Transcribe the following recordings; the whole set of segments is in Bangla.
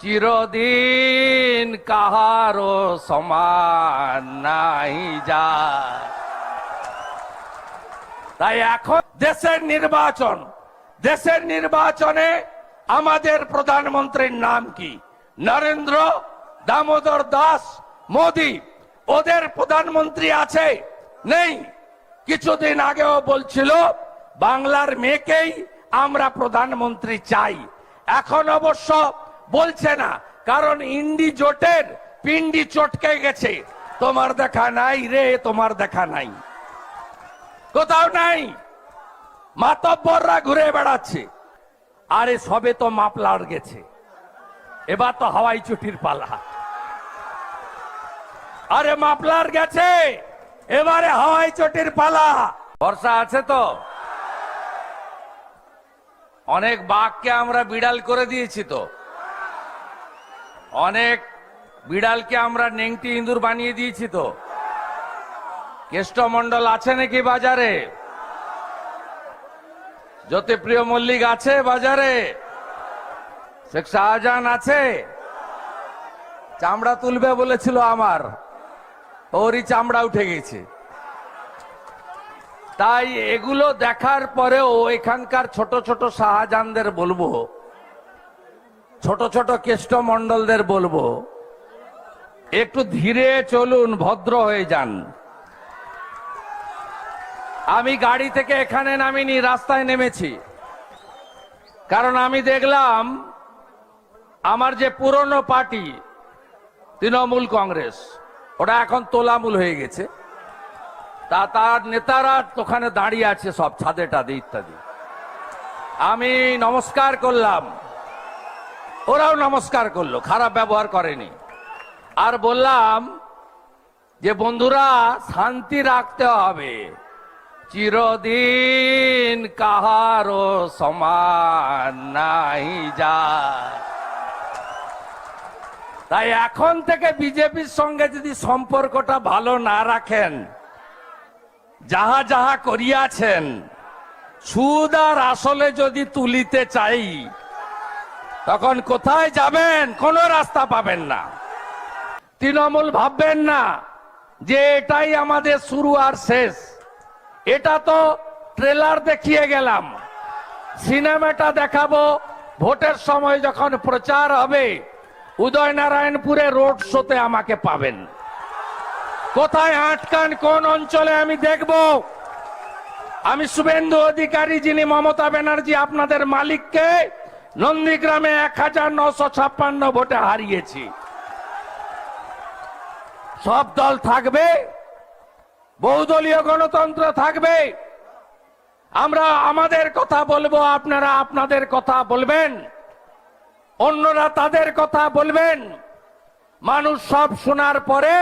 চিরদিন কাহারো সমান নাই যায় তাই এখন দেশের নির্বাচন, দেশের নির্বাচনে আমাদের প্রধানমন্ত্রীর নাম কি? নরেন্দ্র দামোদর দাস, মোদি। ওদের প্রধানমন্ত্রী আছে? নেই। কিছুদিন আগেও বলছিল, বাংলার মেয়েকেই আমরা প্রধানমন্ত্রী চাই। এখন অবশ্য বলছে না, কারণ ইন্ডি জোটের পিন্ডি চটকে গেছে। তোমার দেখা নাই রে, তোমার দেখা নাই। কোথাও নাই। মাতব্বররা ঘুরে বেড়াচ্ছে। আরে, সবে তো মাপলার গেছে। এবার তো হাওয়াই চুটির পালা। আরে মাপলার গেছে। এবারে হাওয়াই চটির পালা। বর্ষা আছে তো? অনেক বাঘকে আমরা বিড়াল করে দিয়েছি তো। অনেক বিড়ালকে আমরা নেংটি ইঁদুর বানিয়ে দিয়েছি তো। কেষ্টমন্ডল আছে নাকি বাজারে? জ্যোতিপ্রিয় মল্লিক আছে বাজারে? শেখ শাহজাহান আছে? চামড়া তুলবে বলেছিল আমার। ওরই চামড়া উঠে গেছে। তাই এগুলো দেখার পরেও এখানকার ছোট ছোট শাহজাহানদের বলব ছোট ছোট কেষ্টমন্ডলদের বলব, একটু ধীরে চলুন, ভদ্র হয়ে যান। আমি গাড়ি থেকে এখানে নামিনি, রাস্তায় নেমেছি। কারণ আমি দেখলাম, আমার যে পুরনো পার্টি, তৃণমূল কংগ্রেস, ওটা এখন তোলামূল হয়ে গেছে। তা তার নেতারা ওখানে দাঁড়িয়ে আছে সব, ছাদে টাদে ইত্যাদি। আমি নমস্কার করলাম। ওরাও নমস্কার করল, খারাপ ব্যবহার করেনি। আর বললাম যে, বন্ধুরা, শান্তি রাখতে হবে। চিরদিন কাহারো সমান নাই যায়। তাই এখন থেকে বিজেপির সঙ্গে যদি সম্পর্কটা ভালো না রাখেন, যাহা যাহা করিয়াছেন, সুদ আর আসলে যদি তুলিতে চাই তখন কোথায় যাবেন, কোনো রাস্তা পাবেন না। তৃণমূল ভাববেন না যে এটাই আমাদের শুরু আর শেষ। এটা তো ট্রেলার দেখিয়ে গেলাম। সিনেমাটা দেখাবো, ভোটের সময় যখন প্রচার হবে, উদয়নারায়ণপুরে রোড শোতে আমাকে পাবেন। কোথায় আটকান কোন অঞ্চলে আমি দেখব? আমি শুভেন্দু অধিকারী, যিনি মমতা ব্যানার্জি, আপনাদের মালিককে নন্দীগ্রামে এক হাজার নশো ছাপ্পান্ন ভোটে হারিয়েছি। সব দল থাকবে, বহুদলীয় গণতন্ত্র থাকবে। আমরা আমাদের কথা বলব, আপনারা আপনাদের কথা বলবেন। অন্যরা তাদের কথা বলবেন। মানুষ সব শোনার পরে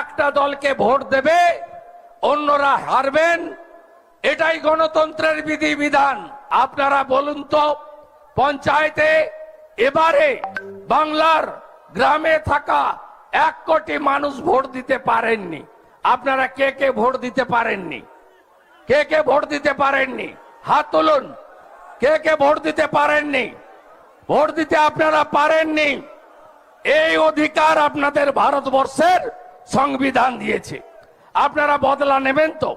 একটা দলকে ভোট দেবে, অন্যরা হারবেন। এটাই গণতন্ত্রের বিধিবিধান আপনারা বলুন তো পঞ্চায়েতে এবারে বাংলার গ্রামে থাকা এক কোটি মানুষ ভোট দিতে পারেননি। আপনারা কে কে ভোট দিতে পারেননি? কে কে ভোট দিতে পারেননি? হাত তুলুন। কে কে ভোট দিতে পারেননি? ভোট দিতে আপনারা পারেননি। এই অধিকার আপনাদের ভারতবর্ষের সংবিধান দিয়েছে। আপনারা বদলা নেবেন তো?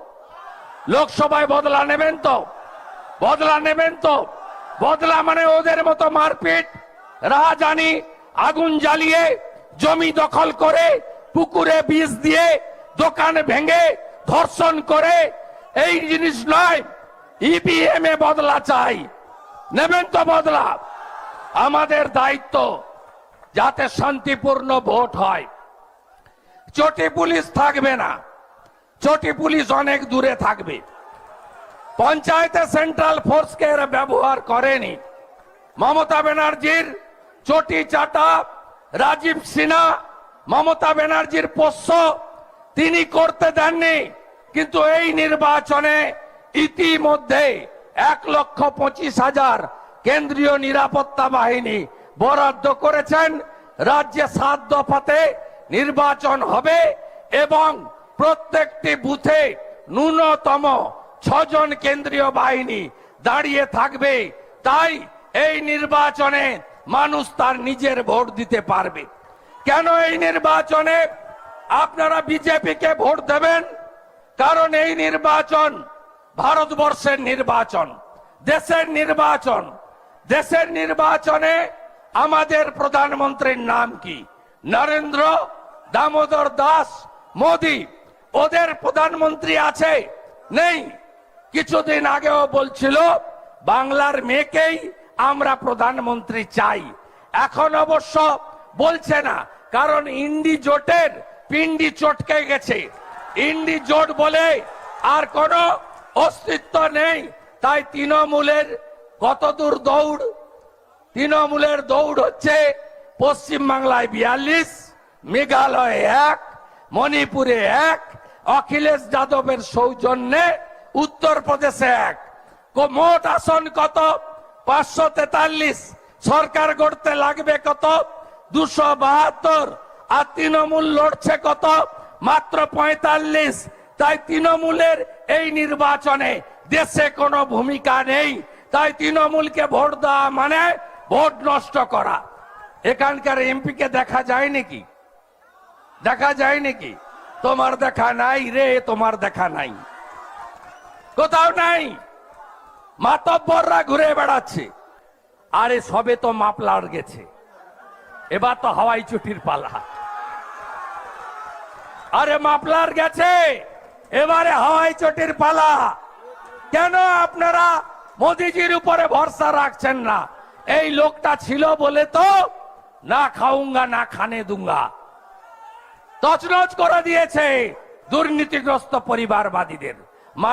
লোকসভায় বদলা নেবেন তো? বদলা নেবেন তো? বদলা মানে ওদের মতো মারপিট। রাহাজানি আগুন জ্বালিয়ে জমি দখল করে পুকুরে বিষ দিয়ে দোকান ভেঙে ধর্ষণ করে। এই জিনিস নয় ইভিএম এ বদলা চাই। নেবেন তো বদলা। আমাদের দায়িত্ব যাতে শান্তিপূর্ণ ভোট হয়। চটি পুলিশ থাকবে না। চটি পুলিশ অনেক দূরে থাকবে। পঞ্চায়েতে সেন্ট্রাল ফোর্সকে এরা ব্যবহার করেনি। মমতা ব্যানার্জির চটি চাটা, রাজীব সিনহা, মমতা ব্যানার্জির পোষ্য, তিনি করতে দেননি। কিন্তু এই নির্বাচনে ইতিমধ্যে এক লক্ষ পঁচিশ হাজার কেন্দ্রীয় নিরাপত্তা বাহিনী বরাদ্দ করেছেন। রাজ্যে সাত দফাতে নির্বাচন হবে এবং প্রত্যেকটি বুথে ন্যূনতম ছজন কেন্দ্রীয় বাহিনী দাঁড়িয়ে থাকবে, তাই এই নির্বাচনে মানুষ তার নিজের ভোট দিতে পারবে। কেন এই নির্বাচনে আপনারা বিজেপিকে ভোট দেবেন? কারণ এই নির্বাচন ভারতবর্ষের নির্বাচন, দেশের নির্বাচন। দেশের নির্বাচনে আমাদের প্রধানমন্ত্রীর নাম কি? নরেন্দ্র দামোদর দাস, মোদী। ওদের প্রধানমন্ত্রী আছে? নেই। কিছুদিন আগেও বলছিল, বাংলার মেয়েকেই আমরা প্রধানমন্ত্রী চাই। এখন অবশ্য বলছে না, কারণ ইন্ডি জোটের পিন্ডি চটকে গেছে। ইন্ডি জোট বলে আর কোনো অস্তিত্ব নেই। তাই তৃণমূলের কতদূর দৌড়? তৃণমূলের দৌড় হচ্ছে পশ্চিম বাংলায় বিয়াল্লিশ, মেঘালয়ে এক, মণিপুরে এক, অখিলেশ যাদবের সৌজন্যে উত্তরপ্রদেশে এক। মোট আসন কত? পাঁচশো তেতাল্লিশ। সরকার গড়তে লাগবে কত? দুশো বাহাত্তর। আর তৃণমূল লড়ছে কত? মাত্র পঁয়তাল্লিশ। তাই তৃণমূলের এই নির্বাচনে দেশে কোনো ভূমিকা নেই। তাই তৃণমূলকে ভোট দেওয়া মানে ভোট নষ্ট করা। এখানকার এমপি কে দেখা যায় নাকি? দেখা যায় নাকি? তোমার দেখা নাই রে, তোমার দেখা নাই। কোথাও নাই। মাতব্বররা ঘুরে বেড়াচ্ছে। আরে সবে তো মাপলার গেছে। এবার তো হাওয়াই চুটির পালা। আরে মাপলার গেছে। এবারে হাওয়াই চটির পালা। কেন আপনারা মোদিজির উপরে ভরসা রাখছেন না? এই লোকটা ছিল বলে তো না খাউঙ্গা না খানে দুঙ্গা। তছনছ করে দিয়েছে দুর্নীতিগ্রস্ত পরিবারবাদীদের।